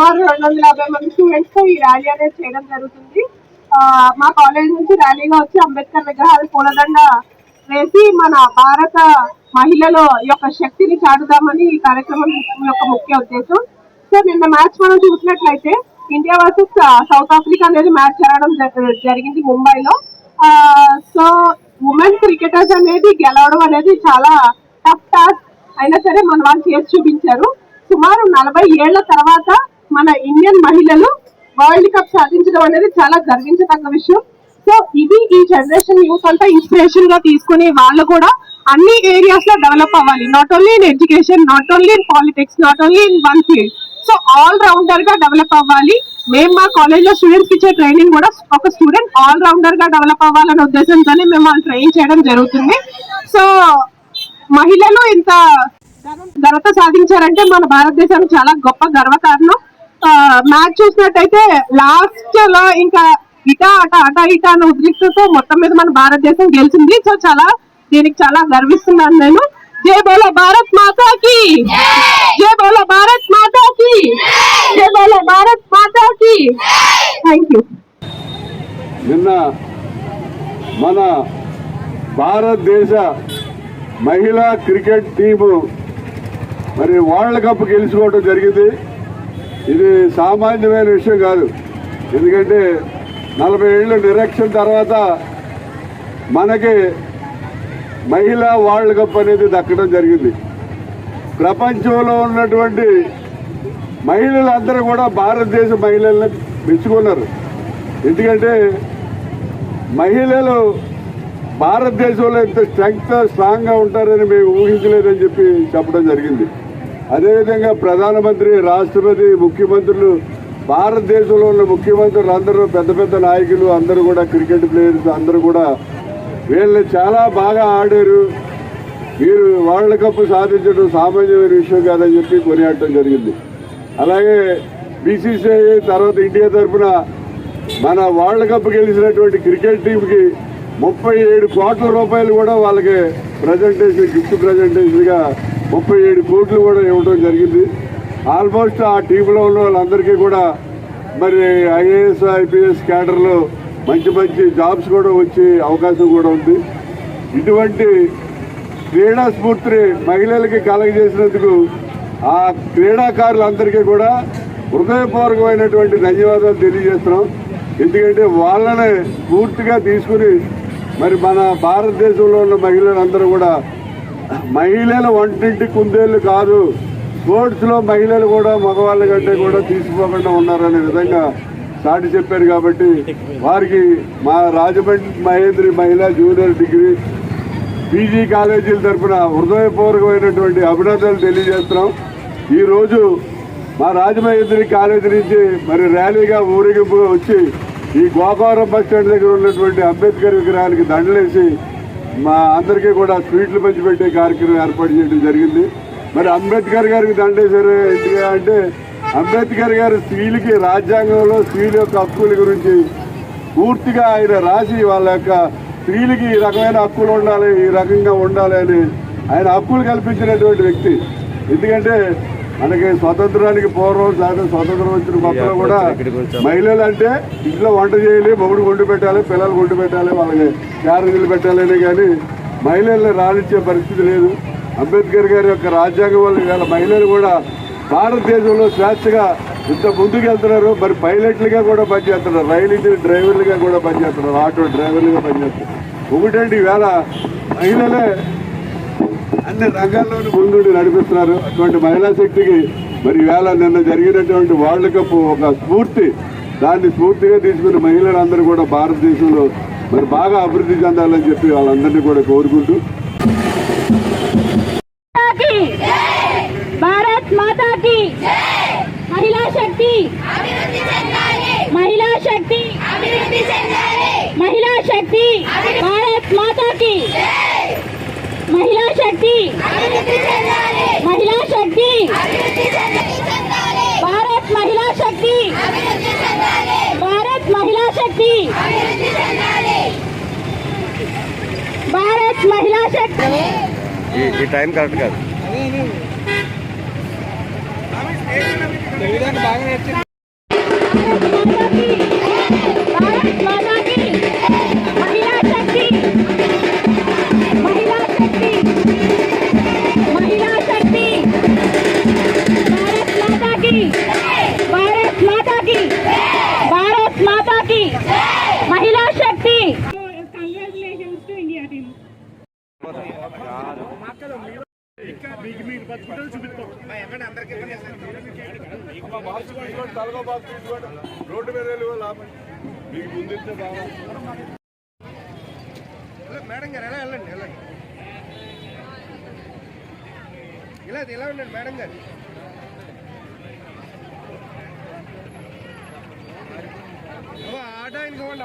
సుమారు రెండు వందల యాభై మంది స్టూడెంట్స్తో ఈ ర్యాలీ అనేది చేయడం జరుగుతుంది. మా కాలేజ్ నుంచి ర్యాలీగా వచ్చి అంబేద్కర్ విగ్రహాలు పూలదండ వేసి మన భారత మహిళల యొక్క శక్తిని చాటుదామని ఈ కార్యక్రమం యొక్క ముఖ్య ఉద్దేశం. సో నిన్న మ్యాచ్ మనం చూసినట్లయితే ఇండియా వర్సెస్ సౌత్ ఆఫ్రికా అనేది మ్యాచ్ జరగడం జ- జరిగింది ముంబైలో. సో ఉమెన్ క్రికెటర్స్ అనేది గెలవడం అనేది చాలా టఫ్ టాస్క్ అయినా సరే మన వాళ్ళు చేసి చూపించారు. సుమారు నలభై ఏళ్ళ తర్వాత మన ఇండియన్ మహిళలు వరల్డ్ కప్ సాధించడం అనేది చాలా గర్వించదగ్గ విషయం. సో ఇది ఈ జనరేషన్ యూత్ అంతా ఇన్స్పిరేషన్గా తీసుకుని వాళ్ళు కూడా అన్ని ఏరియాస్లో డెవలప్ అవ్వాలి. Not only in education not only in politics not only in one field so all రౌండర్గా develop అవ్వాలి. మేము మా కాలేజ్లో స్టూడెంట్స్ ఇచ్చే ట్రైనింగ్ కూడా ఒక స్టూడెంట్ ఆల్ రౌండర్గా డెవలప్ అవ్వాలనే ఉద్దేశంతోనే మేము వాళ్ళు ట్రైన్ చేయడం జరుగుతుంది. సో మహిళలు ఇంత ఘనత సాధించారంటే మన భారతదేశానికి చాలా గొప్ప గర్వకారణం. మ్యాచ్ చూసినట్టయితే లాస్ట్లో ఇంకా ఇటా అట అట ఇట అనే ఉద్రిక్తతో మొత్తం మీద మన భారతదేశం గెలిచింది. సో చాలా దీనికి చాలా గర్విస్తున్నాను నేను. జై బోలో భారత్ మాతాకి! జై బోలో భారత్ మాతాకి! జై బోలో భారత్ మాతాకి! థ్యాంక్ యూ నిన్న మన భారతదేశ మహిళా క్రికెట్ టీము మరి వరల్డ్ కప్ గెలుచుకోవడం జరిగింది. ఇది సామాన్యమైన విషయం కాదు. ఎందుకంటే నలభై ఏళ్ళు నిరక్షణ తర్వాత మనకి మహిళా వరల్డ్ కప్ అనేది దక్కడం జరిగింది. ప్రపంచంలో ఉన్నటువంటి మహిళలందరూ కూడా భారతదేశ మహిళల్ని మెచ్చుకున్నారు. ఎందుకంటే మహిళలు భారతదేశంలో ఇంత స్ట్రెంగ్త్ స్ట్రాంగ్గా ఉంటారని మేము ఊహించలేదని చెప్పి చెప్పడం జరిగింది. అదేవిధంగా ప్రధానమంత్రి రాష్ట్రపతి ముఖ్యమంత్రులు భారతదేశంలో ఉన్న ముఖ్యమంత్రులు అందరూ పెద్ద పెద్ద నాయకులు అందరూ కూడా క్రికెట్ ప్లేయర్స్ అందరూ కూడా వీళ్ళు చాలా బాగా ఆడారు. మీరు వరల్డ్ కప్ సాధించడం సామాన్యమైన విషయం కాదని చెప్పి కొనియాడటం జరిగింది. అలాగే బీసీసీఐ తర్వాత ఇండియా తరఫున మన వరల్డ్ కప్ గెలిచినటువంటి క్రికెట్ టీంకి ముప్పై ఏడు కోట్ల రూపాయలు కూడా వాళ్ళకి ప్రజెంటేషన్ గిఫ్ట్ ప్రజెంటేషన్గా ముప్పై ఏడు కోట్లు కూడా ఇవ్వడం జరిగింది. ఆల్మోస్ట్ ఆ టీంలో ఉన్న వాళ్ళందరికీ కూడా మరి ఐఏఎస్ ఐపీఎస్ క్యాడర్లో మంచి మంచి జాబ్స్ కూడా వచ్చే అవకాశం కూడా ఉంది. ఇటువంటి క్రీడా స్ఫూర్తిని మహిళలకి కలగజేసినందుకు ఆ క్రీడాకారులందరికీ కూడా హృదయపూర్వకమైనటువంటి ధన్యవాదాలు తెలియజేస్తున్నాం. ఎందుకంటే వాళ్ళని పూర్తిగా తీసుకుని మరి మన భారతదేశంలో ఉన్న మహిళలందరూ కూడా మహిళల వంటింటి కుందేళ్ళు కాదు. స్పోర్ట్స్లో మహిళలు కూడా మగవాళ్ళ కంటే కూడా తీసుకోకుండా ఉన్నారనే విధంగా సాటి చెప్పారు కాబట్టి వారికి మా రాజమండ్రి మహేంద్రి మహిళా జూనియర్ డిగ్రీ పీజీ కాలేజీల తరఫున హృదయపూర్వకమైనటువంటి అభినందనలు తెలియజేస్తున్నాం. ఈరోజు మా రాజమహేంద్రి కాలేజీ నుంచి మరి ర్యాలీగా ఊరేగింపుగా వచ్చి ఈ గోకవరం బస్ స్టాండ్ దగ్గర ఉన్నటువంటి అంబేద్కర్ విగ్రహానికి దండలేసి మా అందరికీ కూడా స్వీట్లు పంచిపెట్టే కార్యక్రమం ఏర్పాటు చేయడం జరిగింది. మరి అంబేద్కర్ గారికి దండేశారు ఎందుకు అంటే అంబేద్కర్ గారు స్త్రీలకి రాజ్యాంగంలో స్త్రీల యొక్క హక్కుల గురించి పూర్తిగా ఆయన రాసి వాళ్ళ యొక్క స్త్రీలకి ఈ రకమైన హక్కులు ఉండాలి ఈ రకంగా ఉండాలి అని ఆయన హక్కులు కల్పించినటువంటి వ్యక్తి. ఎందుకంటే మనకి స్వతంత్రానికి పూర్వం లేదా స్వతంత్రం వచ్చిన కొత్తలో కూడా మహిళలు అంటే ఇంట్లో వంట చేయాలి మొగుడు వండి పెట్టాలి పిల్లలు వండి పెట్టాలి వాళ్ళకి క్యారేజీలు పెట్టాలని కానీ మహిళల్ని రాణించే పరిస్థితి లేదు. అంబేద్కర్ గారి యొక్క రాజ్యాంగం వల్ల ఇవాళ మహిళలు కూడా భారతదేశంలో స్వేచ్ఛగా ఇంత ముందుకు వెళ్తున్నారు మరి పైలట్లుగా కూడా పనిచేస్తున్నారు. రైలు డ్రైవర్లుగా కూడా పనిచేస్తున్నారు. ఆటో డ్రైవర్లుగా పనిచేస్తున్నారు. ఒకటండి ఈవేళ మహిళలే అన్ని రంగాల్లోనూ ముందుండి నడిపిస్తున్నారు. అటువంటి మహిళా శక్తికి మరి వేళ నిన్న జరిగినటువంటి వరల్డ్ కప్ ఒక స్ఫూర్తి. దాన్ని స్ఫూర్తిగా తీసుకుని మహిళలందరూ కూడా భారతదేశంలో మరి బాగా అభివృద్ధి చెందాలని చెప్పి వాళ్ళందరినీ కూడా కోరుకుంటూ. మహిళా శక్తి. మహిళా శక్తి. మహిళా శక్తి. భారత్ మాతాకి. మహిళా శక్తి మహిళా శక్తి భారత్ మహిళా శక్తి భారత్ మహిళా శక్తి భారత్ మహిళా శక్తి టైం కరెక్ట్ కాదు బాగా రోడ్డు మీద వెళ్ళి మీకు ముందు మేడం గారు ఎలా వెళ్ళండి వెళ్ళండి. ఇలా ఇలా ఉండండి మేడం గారు. ఆటో ఇంకోండి